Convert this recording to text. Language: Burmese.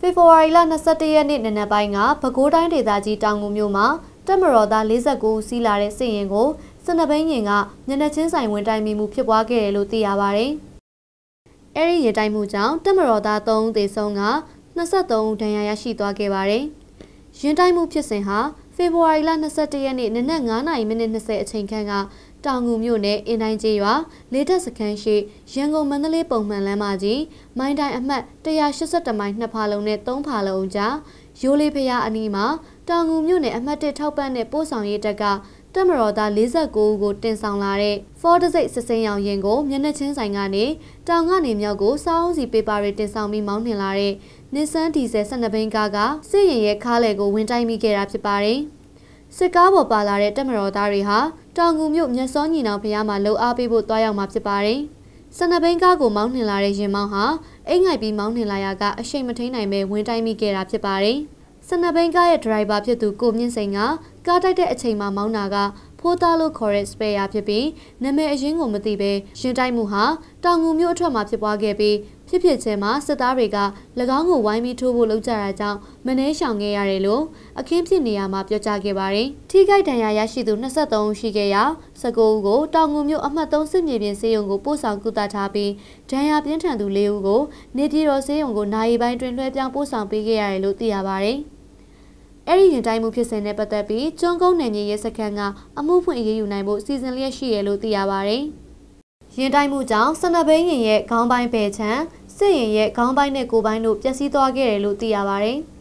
ဖေဖော်ဝါရီလ22ရက်နေ့နနက်ပိုင်းကပဲခူးတိုင်းဒေသကြီးတောင်ငူမြို့မှာတက်မတော်သား49ဦးစီးလာတဲ့စစ်ရင်ကိုစနဘိန်းရင်ကညနေချင်းဆိုင်ဝင်တိုင်မိမှုဖြစ်ပွားခဲ့တယ်လို့သိရပါဗျ။အဲဒီရတိုင်မှုကြောင့်တက်မတော်သား3ဦးသေဆုံးက23ဦးဒဏ်ရာရရှိသွားခဲ့ပါတယ်။ရင်တိုင်မှုဖြစ်စဉ်ဟာဖေဖော်ဝါရီလ22ရက်နေ့နနက်9:30မိနစ်20အချိန်ခန့်က တောင်ငူမြို့နယ်အင်းတိုင်းကျေးရွာလေးတက်စခန်းရှိရန်ကုန်မန္တလေးပုံမှန်လမ်းမကြီးမိုင်းတိုင်းအမှတ်182မိုင်2ဖာလုံးနဲ့3ဖာလုံးကြားရိုးလေးဖျားအနီးမှာတောင်ငူမြို့နယ်အမှတ်1ထောက်ပံ့တဲ့ပို့ဆောင်ရေးတက်ကတက်မတော်သား49ဦးကိုတင်ဆောင်လာတဲ့ Ford စိတ်စစင်းရောင်ရင်ကိုမျက်နှာချင်းဆိုင်ကနေတောင်ကနေမြောက်ကိုစားအုံးစီပေပါတွေတင်ဆောင်ပြီးမောင်းနှင်လာတဲ့ Nissan Diesel 12ဘိန်းကားကစစ်ရင်ရဲ့ခါးလေကိုဝင်တိုက်မိခဲ့တာဖြစ်ပါတယ်။စစ်ကားပေါ်ပါလာတဲ့တက်မတော်သားတွေဟာ တောင်ငူမြို့မြတ်စောညီနောင်ဖျားမှာလှုပ်အားပေးဖို့တွားရောက်မှာဖြစ်ပါတယ်။စနဘိန်းကားကိုမောင်းနှင်လာတဲ့ရင်မောင်းဟာအိမ်ငိုက်ပြီးမောင်းနှင်လာရကအရှိန်မထိန်နိုင်ပဲဝင်တိုက်မိခဲ့တာဖြစ်ပါတယ်။စနဘိန်းကားရဲ့ဒရိုင်ဘာဖြစ်သူကိုမြင့်စိန်ကကားတိုက်တဲ့အချိန်မှာမောင်းတာက ဖိုးသားလို့ခေါ်တဲ့ spare ဖြစ်ပြီးနာမည်အရင်းကိုမသိဘဲရှင်တိုက်မှုဟာတောင်ငူမြို့အထွက်မှာဖြစ်ပွားခဲ့ပြီးဖြစ်ဖြစ်ချင်းမှာစစ်သားတွေက၎င်းကိုဝိုင်းပြီးထိုးဖို့လုပ်ကြတာကြောင့်မနှဲရှောင်ခဲ့ရတယ်လို့အခင်းဖြစ်နေရမှာပြောကြားခဲ့ပါတယ်။ထိခိုက်ဒဏ်ရာရရှိသူ23ဦးရှိခဲ့ရာ19ဦးကိုတောင်ငူမြို့အမှတ်3စစ်မြေပြင်စေယုံကိုပို့ဆောင်ကုသထားပြီးဒဏ်ရာပြင်းထန်သူ၄ဦးကိုနေပြည်တော်စေယုံကိုနိုင်ပိုင်းတွင်လွှဲပြောင်းပို့ဆောင်ပေးခဲ့ရတယ်လို့သိရပါတယ်။ အဲ့ဒီရင်တိုင်းမှုဖြစ်စဉ်နဲ့ပတ်သက်ပြီးကျွန်းကုန်းနယ်မြေရဲစခန်းကအမှုဖွင့်အရေးယူနိုင်ဖို့စီစဉ်လျက်ရှိရလို့သိရပါတယ်။ရင်တိုင်းမှုကြောင့်စနဘိန်းရင်ရဲ့ခေါင်းပိုင်းပဲချမ်းစစ်ရင်ရဲ့ခေါင်းပိုင်းနဲ့ကိုယ်ပိုင်းတို့ပျက်စီးသွားခဲ့တယ်လို့သိရပါတယ်။